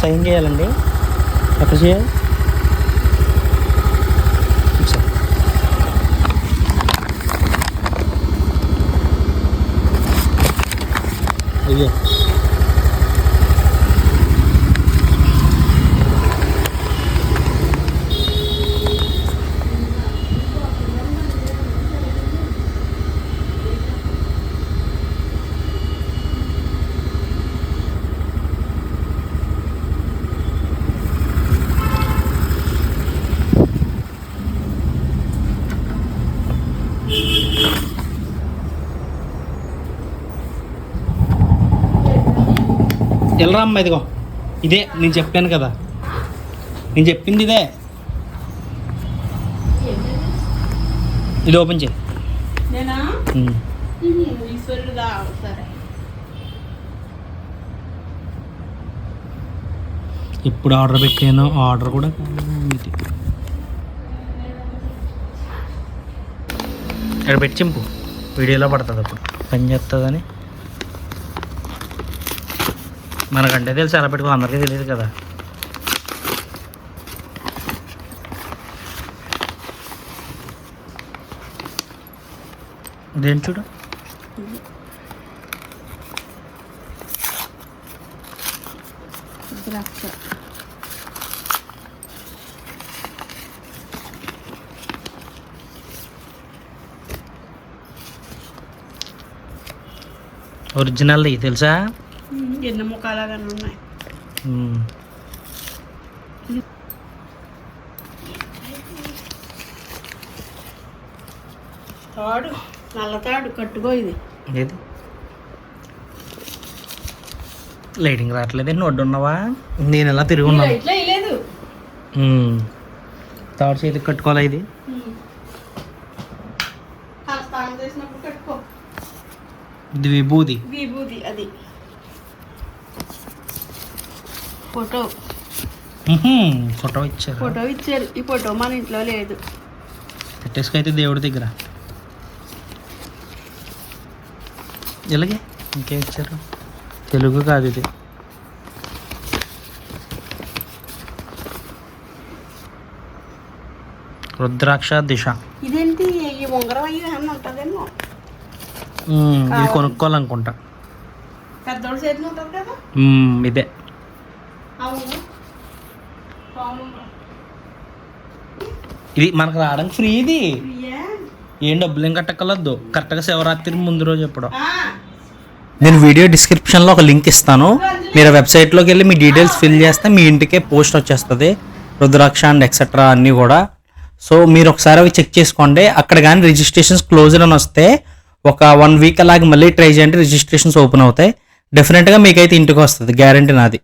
Sign చేయాలండి. ఎక్కడ చేయాలి. అయ్యో. వెళ్ళరా అమ్మ ఇదిగో. ఇదే నేను చెప్పాను కదా. నేను చెప్పింది ఇదే. ఇది ఓపెన్ చేయి. ఇప్పుడు ఆర్డర్ పెట్టాను ఆర్డర్ కూడా కాదు ఇది ఇక్కడ పెట్టింపు వీడియోలో పడుతుంది అప్పుడు. పని చేస్తుందని మనకంటే తెలుసు ఎలా పెట్టుకో అందరికీ తెలియదు కదా. దేని చూడు? ద్రాక్ష. ఒరిజినల్ తెలుసా? ఎన్ని ముఖాలాగానే ఉన్నాయి. తాడు నల్ల తాడు కట్టుకో ఇది. ఏది? లైటింగ్ రావట్లేదు నోడ్డు ఉన్నావా నేను ఎలా తిరిగి ఉన్నాను? ఇట్లా లేదు ఉమ్. తాడు చేతికి కట్టుకోవాలా ఇది? ఇది విభూది విభూది అది. ఫోటో. ఫోటో ఇచ్చారు. ఫోటో ఇచ్చారు. ఈ ఫోటో మన ఇంట్లో లేదు. పెట్టేసుకైతే దేవుడి దగ్గర. ఇలాగే ఇంకేం ఇచ్చారు? తెలుగు కాదు ఇది. రుద్రాక్ష దిశ. ఇదేంటి? ఈ ఉంగరం అయ్యి ఏమన్నా ఉంటుందేమో. ఇది కొనుక్కోవాలనుకుంటా. పెద్దోడు చేతిలో ఉంటుంది కదా? ఉమ్, ఇదే. ఇది మనకు రావడానికి ఫ్రీ ఇది. ఏం డబ్బులు ఏం కట్టకలద్దు కరెక్ట్గా శివరాత్రి ముందు రోజు ఎప్పుడో. నేను వీడియో డిస్క్రిప్షన్లో ఒక లింక్ ఇస్తాను. మీరు వెబ్సైట్లోకి వెళ్ళి మీ డీటెయిల్స్ ఫిల్ చేస్తే మీ ఇంటికే పోస్ట్ వచ్చేస్తుంది. రుద్రాక్ష అండ్ ఎక్సెట్రా అన్నీ కూడా. సో మీరు ఒకసారి అవి చెక్ చేసుకోండి. అక్కడ కానీ రిజిస్ట్రేషన్స్ క్లోజ్డ్ అని వస్తే ఒక వన్ వీక్ అలాగే మళ్ళీ ట్రై చేయండి. రిజిస్ట్రేషన్స్ ఓపెన్ అవుతాయి. డెఫినెట్గా మీకైతే ఇంటికి వస్తుంది. గ్యారంటీ నాది.